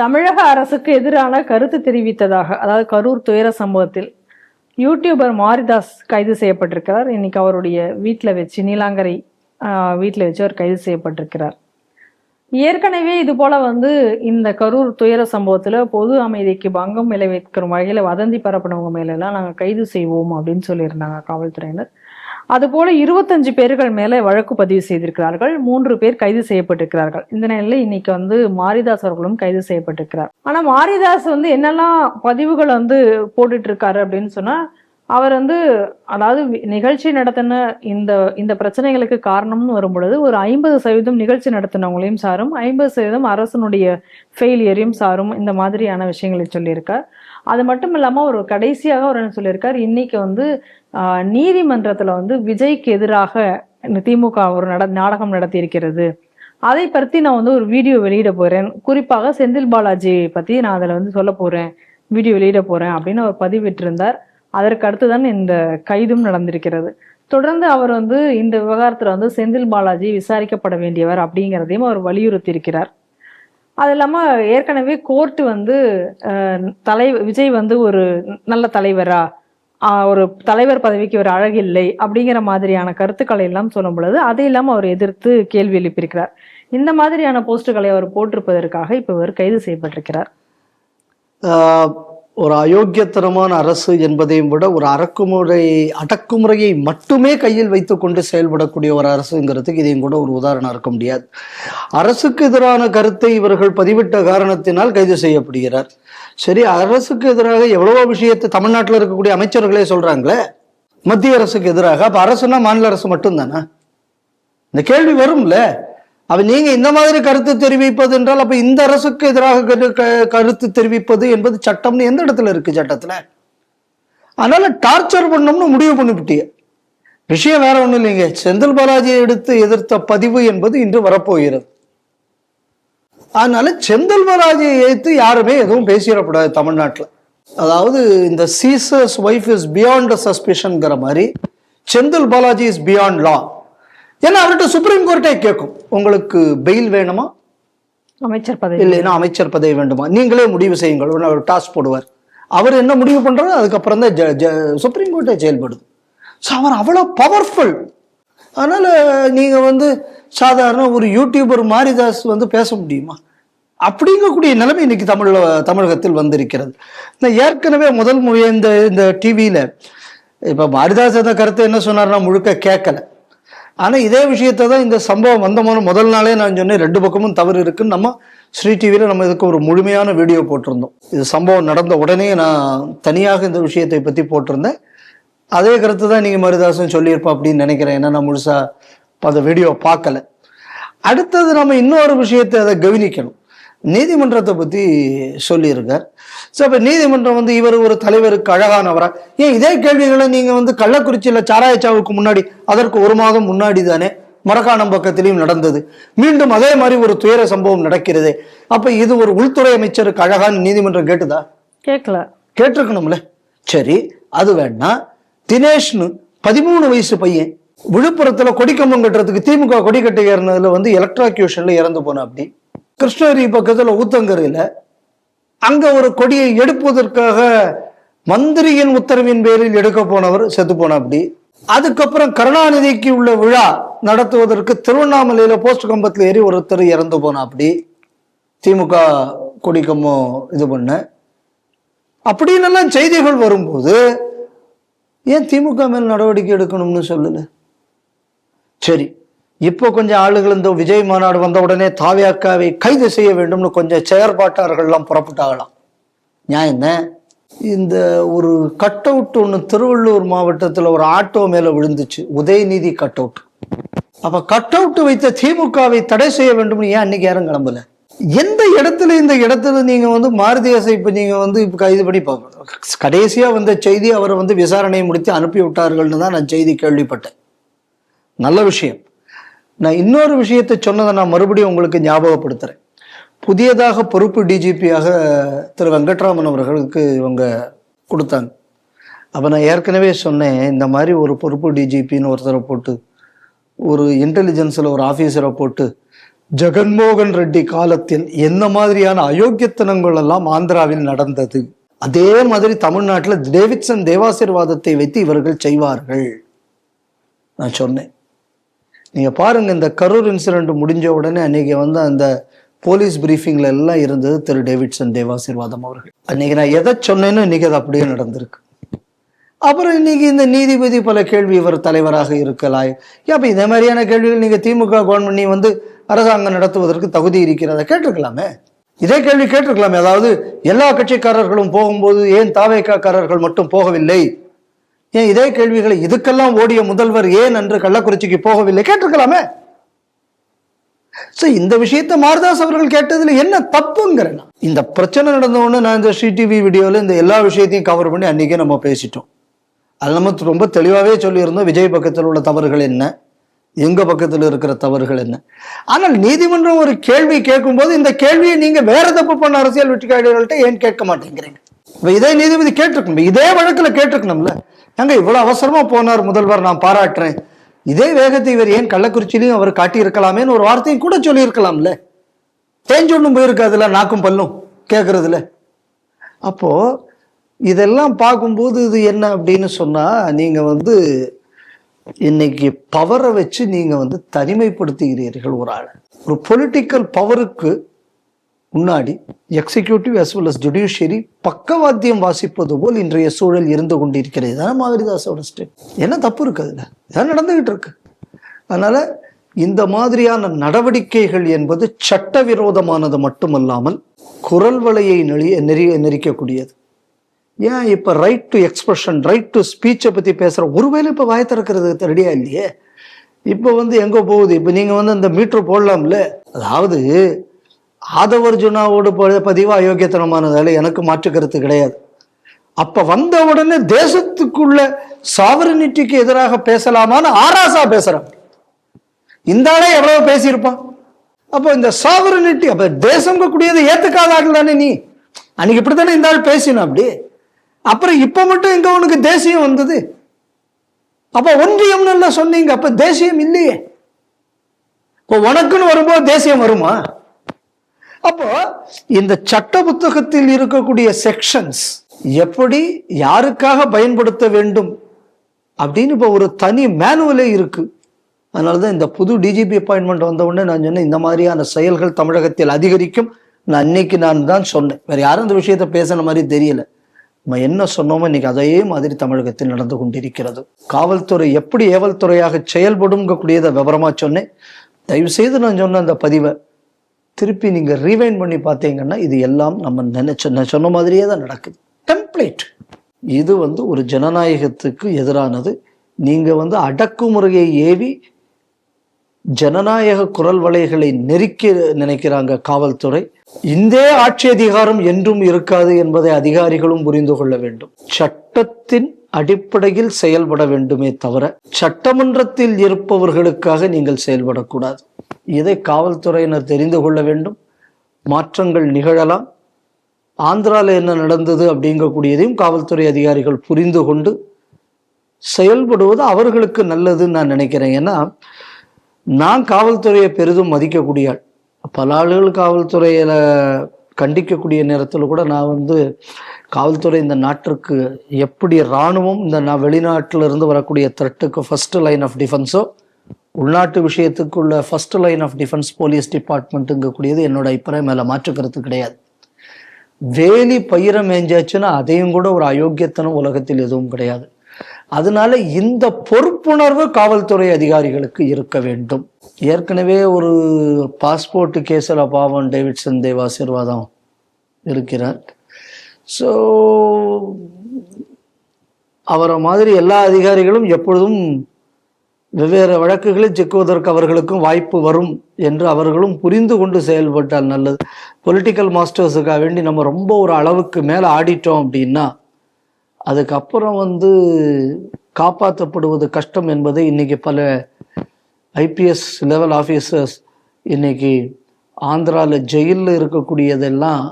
தமிழக அரசுக்கு எதிரான கருத்து தெரிவித்ததாக அதாவது கரூர் துயர சம்பவத்தில் யூடியூபர் மாரிதாஸ் கைது செய்யப்பட்டிருக்கிறார். இன்னைக்கு அவருடைய வீட்டில் வச்சு நீலாங்கரை வீட்டில் வச்சு அவர் கைது செய்யப்பட்டிருக்கிறார். ஏற்கனவே இது போல வந்து இந்த கரூர் துயர சம்பவத்தில் பொது அமைதிக்கு பங்கம் விளைவிக்கிற வகையில் வதந்தி பரப்பினவங்க மேலெல்லாம் நாங்கள் கைது செய்வோம் அப்படின்னு சொல்லியிருந்தாங்க காவல்துறையினர். அதுபோல இருபத்தஞ்சு பேர்கள் மேலே வழக்கு பதிவு செய்திருக்கிறார்கள். மூன்று பேர் கைது செய்யப்பட்டிருக்கிறார்கள். இந்த நிலையில இன்னைக்கு வந்து மாரிதாஸ் அவர்களும் கைது செய்யப்பட்டிருக்கிறார். ஆனா மாரிதாஸ் வந்து என்னெல்லாம் பதிவுகள் வந்து போட்டுட்டு இருக்காரு அப்படின்னு சொன்னா அவர் வந்து அதாவது நிகழ்ச்சி நடத்தின இந்த இந்த பிரச்சனைகளுக்கு காரணம்னு வரும்பொழுது ஒரு ஐம்பது சதவீதம் நிகழ்ச்சி நடத்தினவங்களையும் சாரும் ஐம்பது சதவீதம் அரசனுடைய ஃபெயிலியரையும் சாரும் இந்த மாதிரியான விஷயங்களை சொல்லியிருக்கார். அது மட்டும் இல்லாம ஒரு கடைசியாக அவர் என்ன சொல்லியிருக்கார் இன்னைக்கு வந்து நீதிமன்றத்தில் வந்து விஜய்க்கு எதிராக திமுக ஒரு நட நாடகம் நடத்தியிருக்கிறது. அதை பற்றி நான் வந்து ஒரு வீடியோ வெளியிட போகிறேன் குறிப்பாக செந்தில் பாலாஜி பற்றி நான் அதில் வந்து சொல்ல போகிறேன் வீடியோ வெளியிட போகிறேன் அப்படின்னு அவர் பதிவிட்டிருந்தார். அதற்கு அடுத்து தான் இந்த கைதும் நடந்திருக்கிறது. தொடர்ந்து அவர் வந்து இந்த விவகாரத்தில் வந்து செந்தில் பாலாஜி விசாரிக்கப்பட வேண்டியவர் அப்படிங்கிறதையும் அவர் வலியுறுத்தி இருக்கிறார் அது இல்லாமல் ஏற்கனவே கோர்ட்டு வந்து தலை விஜய் வந்து ஒரு நல்ல தலைவரா ஒரு தலைவர் பதவிக்கு ஒரு அழகில்லை அப்படிங்கிற மாதிரியான கருத்துக்களை எல்லாம் சொல்லும் பொழுது அதை இல்லாமல் அவர் எதிர்த்து கேள்வி எழுப்பியிருக்கிறார். இந்த மாதிரியான போஸ்டுகளை அவர் போட்டிருப்பதற்காக இப்ப இவர் கைது செய்யப்பட்டிருக்கிறார். ஆஹ் ஒரு அயோக்கியத்தனமான அரசு என்பதையும் விட ஒரு அடக்குமுறை அடக்குமுறையை மட்டுமே கையில் வைத்துக்கொண்டு செயல்படக்கூடிய ஒரு அரசுங்கிறதுக்கு இதையும் கூட ஒரு உதாரணம் இருக்க முடியாது. அரசுக்கு எதிரான கருத்தை இவர்கள் பதிவிட்ட காரணத்தினால் கைது செய்யப்படுகிறார். சரி அரசுக்கு எதிராக எவ்வளவோ விஷயத்தை தமிழ்நாட்டில் இருக்கக்கூடிய அமைச்சர்களே சொல்றாங்களே மத்திய அரசுக்கு எதிராக அப்ப அரசுனா மாநில அரசு மட்டும்தானா? இந்த கேள்வி வரும்ல. அப்ப நீங்க இந்த மாதிரி கருத்து தெரிவிப்பது என்றால் அப்ப இந்த அரசுக்கு எதிராக கரு- க- கருத்து தெரிவிப்பது என்பது சட்டம்னு எந்த இடத்துல இருக்கு சட்டத்துல? அதனால டார்ச்சர் பண்ணோம்னு முடிவு பண்ணிவிட்டிய விஷயம் வேற ஒண்ணும் இல்லைங்க. செந்தில் பாலாஜியை எடுத்து எதிர்த்த பதிவு என்பது இன்று வரப்போகிறது. அதனால செந்தில் பாலாஜியை எதிர்த்து யாருமே எதுவும் பேசிடக்கூடாது தமிழ்நாட்டில். அதாவது இந்த சீசர்ஸ் ஒய்ஃப் இஸ் பியாண்ட் சஸ்பிஷன்ங்கிற மாதிரி Senthil Balaji is beyond law ஏன்னா அவர்கிட்ட சுப்ரீம் கோர்ட்டே கேட்கும். உங்களுக்கு பெயில் வேணுமா? அமைச்சர் பதவி இல்லைன்னா அமைச்சர் பதவி வேண்டுமா? நீங்களே முடிவு செய்யுங்கள். உடனே அவர் டாஸ் போடுவார். அவர் என்ன முடிவு பண்றாரோ அதுக்கப்புறம் தான் சுப்ரீம் கோர்ட்டே செயல்படுது. ஸோ அவர் அவ்வளோ பவர்ஃபுல் அதனால நீங்க வந்து சாதாரண ஒரு யூடியூபர் மாரிதாஸ் வந்து பேச முடியுமா? அப்படிங்கக்கூடிய நிலைமை இன்னைக்கு தமிழ்ல தமிழகத்தில் வந்திருக்கிறது. நான் ஏற்கனவே முதல் முறை இந்த இந்த டிவியில இப்ப மாரிதாஸ் அந்த கருத்தை என்ன சொன்னார்னா முழுக்க கேட்கல. ஆனால் இதே விஷயத்தை தான் இந்த சம்பவம் வந்த முதல் முதல் நாளே நான் சொன்னேன் ரெண்டு பக்கமும் தவறு இருக்குன்னு நம்ம ஸ்ரீ டிவியில் நம்ம இதுக்கு ஒரு முழுமையான வீடியோ போட்டிருந்தோம். இது சம்பவம் நடந்த உடனே நான் தனியாக இந்த விஷயத்தை பற்றி போட்டிருந்தேன். அதே கருத்து தான் நீங்கள் மருதாசன் சொல்லியிருப்பா அப்படின்னு நினைக்கிறேன். ஏன்னா நான் முழுசாக அந்த வீடியோ பார்க்கல. அடுத்தது நம்ம இன்னொரு விஷயத்தை அதை கவனிக்கணும். நீதிமன்றத்தை பத்தி சொல்லியிருக்கார். ஸோ அப்போ நீதிமன்றம் வந்து இவர் ஒரு தலைவருக்கு அழகானவரா? ஏன் இதே கேள்விகளை நீங்க வந்து கள்ளக்குறிச்சியில சாராயச்சாவுக்கு முன்னாடி அதற்கு ஒரு மாதம் முன்னாடி தானே மரக்காணம் பக்கத்திலையும் நடந்தது. மீண்டும் அதே மாதிரி ஒரு துயர சம்பவம் நடக்கிறது. அப்ப இது ஒரு உள்துறை அமைச்சருக்கு அழகான்னு நீதிமன்றம் கேட்டுதா? கேட்கல. கேட்டிருக்கணும்ல? சரி அது வேணா தினேஷ்னு பதிமூணு வயசு பையன் விழுப்புரத்துல கொடிக்கம்பம் கட்டுறதுக்கு திமுக கொடி கட்ட ஏறினதுல வந்து எலக்ட்ராக்யூஷன்ல இறந்து போன அப்படி கிருஷ்ணகிரி பக்கத்தில் ஊத்தங்கரையில் அங்கே ஒரு கொடியை எடுப்பதற்காக மந்திரியின் உத்தரவின் பேரில் எடுக்க போனவர் செத்து போன அப்படி அதுக்கப்புறம் கருணாநிதிக்கு உள்ள விழா நடத்துவதற்கு திருவண்ணாமலையில போஸ்ட் கம்பத்தில் ஏறி ஒருத்தர் இறந்து போன அப்படி திமுக கொடிக்கம்பம் இது பண்ண. அப்படின்னு செய்திகள் வரும்போது ஏன் திமுக மேல் நடவடிக்கை எடுக்கணும்னு சொல்லல? சரி இப்போ கொஞ்சம் ஆளுகள் இந்த விஜய் மாநாடு வந்த உடனே தாவியாக்காவை கைது செய்ய வேண்டும்னு கொஞ்சம் செயற்பாட்டாளர்கள்லாம் புறப்பட்டாகலாம் நியாயம் என்ன? இந்த ஒரு கட் அவுட் ஒன்று திருவள்ளூர் மாவட்டத்தில் ஒரு ஆட்டோ மேலே விழுந்துச்சு. உதயநிதி கட் அவுட் அப்போ கட் அவுட் வைத்த திமுகவை தடை செய்ய வேண்டும்னு ஏன் அன்னைக்கு யாரும் கிளம்பல? எந்த இடத்துல இந்த இடத்துல நீங்க வந்து மாருதியாசை இப்ப நீங்க வந்து இப்ப கைது பண்ணி பார்க்கணும் கடைசியா வந்த செய்தி அவரை வந்து விசாரணையை முடித்து அனுப்பி விட்டார்கள்னு தான் நான் செய்தி கேள்விப்பட்டேன். நல்ல விஷயம். நான் இன்னொரு விஷயத்தை சொன்னதை நான் மறுபடியும் உங்களுக்கு ஞாபகப்படுத்துறேன். புதியதாக பொறுப்பு டிஜிபியாக திரு வெங்கட்ராமன் அவர்களுக்கு இவங்க கொடுத்தாங்க. அப்போ நான் ஏற்கனவே சொன்னேன் இந்த மாதிரி ஒரு பொறுப்பு டிஜிபின்னு ஒருத்தரை போட்டு ஒரு இன்டெலிஜென்ஸில் ஒரு ஆஃபீஸரை போட்டு ஜெகன்மோகன் ரெட்டி காலத்தில் என்ன மாதிரியான அயோக்கியத்தனங்கள் எல்லாம் ஆந்திராவில் நடந்தது? அதே மாதிரி தமிழ்நாட்டில் டேவிட்சன் தேவாசீர்வாதத்தை வைத்து இவர்கள் செய்வார்கள். நான் சொன்னேன். நீங்கள் பாருங்கள் இந்த கரூர் இன்சிடென்ட் முடிஞ்ச உடனே அன்றைக்கி வந்து அந்த போலீஸ் பிரீஃபிங்ல எல்லாம் இருந்தது திரு டேவிட்சன் தேவாசீர்வாதம் அவர்கள். அன்றைக்கி நான் எதை சொன்னேன்னு இன்னைக்கு அது அப்படியே நடந்திருக்கு. அப்புறம் இன்னைக்கு இந்த நீதிபதி பல கேள்வி இவர் தலைவராக இருக்கலாம். அப்போ இந்த மாதிரியான கேள்விகள் நீங்கள் திமுக கவர்மெண்ட் நீ வந்து அரசாங்கம் நடத்துவதற்கு தகுதி இருக்கிறத கேட்டிருக்கலாமே? இதே கேள்வி கேட்டிருக்கலாமே. அதாவது எல்லா கட்சிக்காரர்களும் போகும்போது ஏன் தாவேக்காரர்கள் மட்டும் போகவில்லை? ஏன் இதே கேள்விகளை இதுக்கெல்லாம் ஓடிய முதல்வர் ஏன் என்று கள்ளக்குறிச்சிக்கு போகவில்லை? கேட்டிருக்கலாமே. ஸோ இந்த விஷயத்த மாரதாஸ் அவர்கள் கேட்டதுல என்ன தப்புங்கிறேன் நான். இந்த பிரச்சனை நடந்தவொன்னு நான் இந்த டிவி வீடியோவில் இந்த எல்லா விஷயத்தையும் கவர் பண்ணி அன்னைக்கே நம்ம பேசிட்டோம். அது நம்ம ரொம்ப தெளிவாகவே சொல்லியிருந்தோம் விஜய் பக்கத்தில் உள்ள தவறுகள் என்ன? எங்க பக்கத்தில் இருக்கிற தவறுகள் என்ன? ஆனால் நீதிமன்றம் ஒரு கேள்வி கேட்கும்போது இந்த கேள்வியை நீங்க வேற தப்பு பண்ண அரசியல் வெற்றிக்காரர்கள்ட்ட ஏன் கேட்க மாட்டேங்கிறீங்க? இப்போ இதே நீதிபதி கேட்டிருக்கணும். இதே வழக்கில் கேட்டிருக்கணும்ல. அங்கே இவ்வளோ அவசரமாக போனார் முதல்வர் நான் பாராட்டுறேன். இதே வேகத்தை இவர் ஏன் கள்ளக்குறிச்சியிலையும் அவர் காட்டியிருக்கலாமேன்னு ஒரு வார்த்தையும் கூட சொல்லியிருக்கலாம்ல. தேஞ்சொன்னும் போயிருக்காதுல நாக்கும் பல்லும் கேட்குறதுல அப்போது இதெல்லாம் பார்க்கும்போது இது என்ன அப்படின்னு சொன்னால் நீங்கள் வந்து இன்னைக்கு பவரை வச்சு நீங்கள் வந்து தனிமைப்படுத்துகிறீர்கள் ஒரு ஆளை. ஒரு பொலிட்டிக்கல் பவருக்கு முன்னாடி executive as well as judiciary பக்கவாத்தியம் வாசிப்பது போல் இன்றைய சூழல் இருந்து கொண்டிருக்கிறது. இதான் மாரிதாஸோட ஸ்டேட் என்ன தப்பு இருக்கு அதில்? இதான் நடந்துகிட்டு இருக்கு. அதனால இந்த மாதிரியான நடவடிக்கைகள் என்பது சட்டவிரோதமானது மட்டுமல்லாமல் குரல் வலையை நெறி நெறி நெரிக்கக்கூடியது. ஏன் இப்போ right to expression right to ஸ்பீச்சை பற்றி பேசுகிற ஒருவேளை இப்போ வாய திறக்கிறது ரெடியா இல்லையே? இப்போ வந்து எங்கே போகுது. இப்போ நீங்கள் வந்து அந்த மீட்ரு போடலாம்ல? அதாவது ஆதவர்ஜுனாவோடு ப- பதிவு அயோக்கியத்தனமானதால எனக்கு மாற்று கருத்து கிடையாது. அப்ப வந்த உடனே தேசத்துக்குள்ள சாவரனிட்டிக்கு எதிராக பேசலாமான்னு ஆராசா பேசுறான். இந்த ஆளே எவ்வளவு பேசியிருப்பான். அப்போ இந்த சாவரனிட்டி அப்ப தேசம் கூடியதை ஏத்துக்காதார்கள் தானே நீ? அன்னைக்கு இப்படித்தானே இந்த ஆள் பேசின அப்படி. அப்புறம் இப்ப மட்டும் எங்க உனக்கு தேசியம் வந்தது? அப்ப ஒன்றியம்னு எல்லாம் சொன்னீங்க அப்ப தேசியம் இல்லையே. இப்போ உனக்குன்னு வரும்போது தேசியம் வருமா? அப்போ இந்த சட்ட புத்தகத்தில் இருக்கக்கூடிய செக்ஷன்ஸ் எப்படி யாருக்காக பயன்படுத்த வேண்டும் அப்படின்னு இப்போ ஒரு தனி மேனுவலே இருக்கு. அதனால தான் இந்த புது டிஜிபி அப்பாயின்மெண்ட் வந்த உடனே நான் சொன்னேன் இந்த மாதிரியான செயல்கள் தமிழகத்தில் அதிகரிக்கும். நான் அன்னைக்கு நான் தான் சொன்னேன். வேற யாரும் இந்த விஷயத்தை பேசுன மாதிரி தெரியல. நம்ம என்ன சொன்னோமோ இன்னைக்கு அதே மாதிரி தமிழகத்தில் நடந்து கொண்டிருக்கிறது. காவல்துறை எப்படி ஏவல் துறையாக செயல்படுங்கக்கூடியதை விவரமா சொன்னேன். தயவு செய்து நான் சொன்ன அந்த பதிவை திருப்பி நீங்க ரீவைண்ட் பண்ணி பார்த்தீங்கன்னா இது எல்லாம் நம்ம நினைச்ச சொன்ன மாதிரியே தான் நடக்குது டெம்ப்ளேட் இது வந்து ஒரு ஜனநாயகத்துக்கு எதிரானது. நீங்கள் வந்து அடக்குமுறையை ஏவி ஜனநாயக குரல் வலைகளை நெருக்க நினைக்கிறாங்க காவல்துறை. இந்த ஆட்சி அதிகாரம் என்றும் இருக்காது என்பதை அதிகாரிகளும் புரிந்து கொள்ள வேண்டும். சட்டத்தின் அடிப்படையில் செயல்பட வேண்டுமே தவிர சட்டமன்றத்தில் இருப்பவர்களுக்காக நீங்கள் செயல்படக்கூடாது. இதை காவல்துறையினர் தெரிந்து கொள்ள வேண்டும். மாற்றங்கள் நிகழலாம். ஆந்திராவில் என்ன நடந்தது அப்படிங்கக்கூடியதையும் காவல்துறை அதிகாரிகள் புரிந்து கொண்டு செயல்படுவது அவர்களுக்கு நல்லதுன்னு நான் நினைக்கிறேன். ஏன்னா நான் காவல்துறையை பெரிதும் மதிக்கக்கூடிய ஆள். பல ஆளுகள் காவல்துறையில கண்டிக்கக்கூடிய நேரத்தில் கூட நான் வந்து காவல்துறை இந்த நாட்டிற்கு எப்படி இராணுவம் இந்த நான் இருந்து வரக்கூடிய த்ரெட்டுக்கு ஃபஸ்ட்டு லைன் ஆஃப் டிஃபென்ஸோ உள்நாட்டு விஷயத்துக்குள்ள first line of defence police டிபார்ட்மெண்ட்டுங்கக்கூடியது என்னோட அபிப்பிராயம். மேலே மாற்றுக்கிறது கிடையாது. வேலி பயிரை மேஞ்சாச்சுன்னா அதையும் கூட ஒரு அயோக்கியத்தனம் உலகத்தில் எதுவும் கிடையாது. அதனால இந்த பொறுப்புணர்வு காவல்துறை அதிகாரிகளுக்கு இருக்க வேண்டும். ஏற்கனவே ஒரு பாஸ்போர்ட் கேஸில் பாவம் டேவிட்சன் தேவாசீர்வாதம் இருக்கிறார். ஸோ அவரை மாதிரி எல்லா அதிகாரிகளும் எப்பொழுதும் வெவ்வேறு வழக்குகளில் சிக்குவதற்கு அவர்களுக்கும் வாய்ப்பு வரும் என்று அவர்களும் புரிந்து கொண்டு செயல்பட்டால் நல்லது. பொலிட்டிக்கல் மாஸ்டர்ஸுக்காக வேண்டி நம்ம ரொம்ப ஒரு அளவுக்கு மேலே ஆடிட்டோம் அப்படின்னா அதுக்கப்புறம் வந்து காப்பாற்றப்படுவது கஷ்டம் என்பதை இன்றைக்கி பல ஐபிஎஸ் லெவல் ஆஃபீஸர்ஸ் இன்னைக்கு ஆந்திராவில் ஜெயிலில் இருக்கக்கூடியதெல்லாம்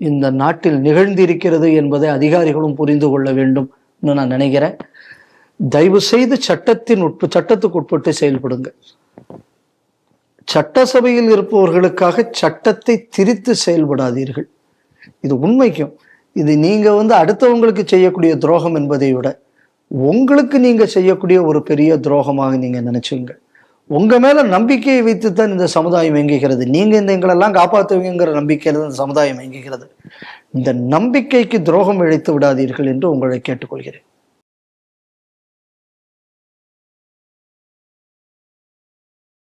இந்த நாட்டில் நிகழ்ந்திருக்கிறது என்பதை அதிகாரிகளும் புரிந்து கொள்ள வேண்டும் நான் நினைக்கிறேன். தயவு செய்து சட்டத்தின் உட்ப சட்டத்துக்கு உட்பட்டு செயல்படுங்க சட்டசபையில் இருப்பவர்களுக்காக சட்டத்தை திரித்து செயல்படாதீர்கள். இது உண்மைக்கும். இது நீங்க வந்து அடுத்தவங்களுக்கு செய்யக்கூடிய துரோகம் என்பதை விட உங்களுக்கு நீங்க செய்யக்கூடிய ஒரு பெரிய துரோகமாக நீங்க நினைச்சுங்க உங்கள் மேலே நம்பிக்கையை வைத்து தான் இந்த சமுதாயம் இயங்குகிறது. நீங்கள் இந்த எங்களெல்லாம் காப்பாற்றுவீங்கிற நம்பிக்கையில் தான் இந்த சமுதாயம் இயங்குகிறது. இந்த நம்பிக்கைக்கு துரோகம் இழைத்து விடாதீர்கள் என்று உங்களை கேட்டுக்கொள்கிறேன்.